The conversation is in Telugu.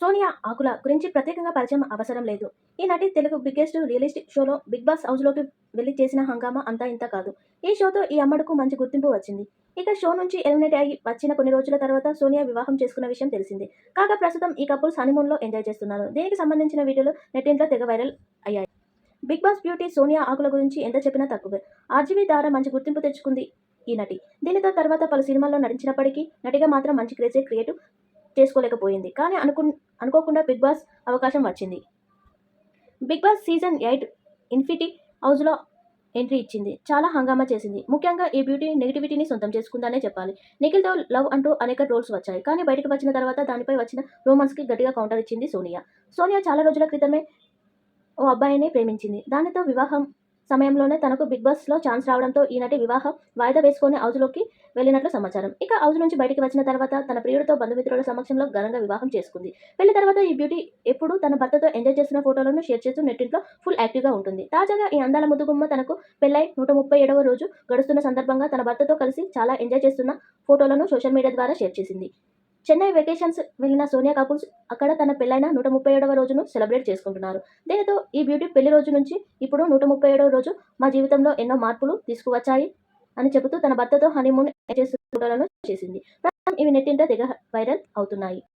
సోనియా ఆకుల గురించి ప్రత్యేకంగా పరిచయం అవసరం లేదు. ఈ నటి తెలుగు బిగ్గెస్ట్ రియలిస్టిక్ షోలో బిగ్ బాస్ హౌస్లోకి వెళ్ళి చేసిన హంగామా అంతా ఇంత కాదు. ఈ షోతో ఈ అమ్మడుకు మంచి గుర్తింపు వచ్చింది. ఇక షో నుంచి ఎలిమినేట్ అయ్యి వచ్చిన కొన్ని రోజుల తర్వాత సోనియా వివాహం చేసుకున్న విషయం తెలిసింది. కాగా ప్రస్తుతం ఈ కపుల్స్ హనీమూన్లో ఎంజాయ్ చేస్తున్నారు. దీనికి సంబంధించిన వీడియోలు నెట్టింట్లో తెగ వైరల్ అయ్యాయి. Bigg Boss beauty Sonia Akula గురించి ఎంత చెప్పినా తక్కువే. ఆర్జీవీ ద్వారా మంచి గుర్తింపు తెచ్చుకుంది ఈ నటి. దీనితో తర్వాత పలు సినిమాల్లో నటించినప్పటికీ నటిగా మాత్రం మంచి క్రేజే క్రియేట్ చేసుకోలేకపోయింది. కానీ అనుకు అనుకోకుండా బిగ్ బాస్ అవకాశం వచ్చింది. బిగ్ బాస్ సీజన్ ఎయిట్ ఇన్ఫిటీ హౌస్లో ఎంట్రీ ఇచ్చింది. చాలా హంగామా చేసింది. ముఖ్యంగా ఈ బ్యూటీ నెగిటివిటీని సొంతం చేసుకుందనే చెప్పాలి. నిఖిల్తో లవ్ అంటూ అనేక ట్రోల్స్ వచ్చాయి. కానీ బయటకు వచ్చిన తర్వాత దానిపై వచ్చిన రూమర్స్కి గట్టిగా కౌంటర్ ఇచ్చింది సోనియా. సోనియా చాలా రోజుల క్రితమే ఓ అబ్బాయిని ప్రేమించింది. దానితో వివాహం సమయంలోనే తనకు బిగ్ బాస్లో ఛాన్స్ రావడంతో ఈనటి వివాహం వాయిదా వేసుకొని హౌజ్లోకి వెళ్ళినట్లు సమాచారం. ఇక హౌజ్ నుంచి బయటికి వచ్చిన తర్వాత తన ప్రియుడితో బంధుమిత్రుల సమక్షంలో ఘనంగా వివాహం చేసుకుంది. పెళ్ళి తర్వాత ఈ బ్యూటీ ఎప్పుడూ తన భర్తతో ఎంజాయ్ చేసిన ఫోటోలను షేర్ చేస్తూ నెట్టింట్లో ఫుల్ యాక్టివ్గా ఉంటుంది. తాజాగా ఈ అందాల ముద్దుగుమ్మ తనకు పెళ్ళై నూట ముప్పై ఏడవ రోజు గడుస్తున్న సందర్భంగా తన భర్తతో కలిసి చాలా ఎంజాయ్ చేస్తున్న ఫోటోలను సోషల్ మీడియా ద్వారా షేర్ చేసింది. చెన్నై వెకేషన్స్ వెళ్ళిన సోనియా కపూర్ అక్కడ తన పెళ్ళైన నూట ముప్పై ఏడవ రోజును సెలబ్రేట్ చేసుకుంటున్నారు. దీనితో ఈ బ్యూటీ పెళ్ళి రోజు నుంచి ఇప్పుడు నూట ముప్పై ఏడవ రోజు మా జీవితంలో ఎన్నో మార్పులు తీసుకువచ్చాయి అని చెబుతూ తన భర్తతో హనీమూన్ చేస్తున్న ఫోటోలను చేసింది. ప్రస్తుతం ఇవి నెట్టింట తెగ వైరల్ అవుతున్నాయి.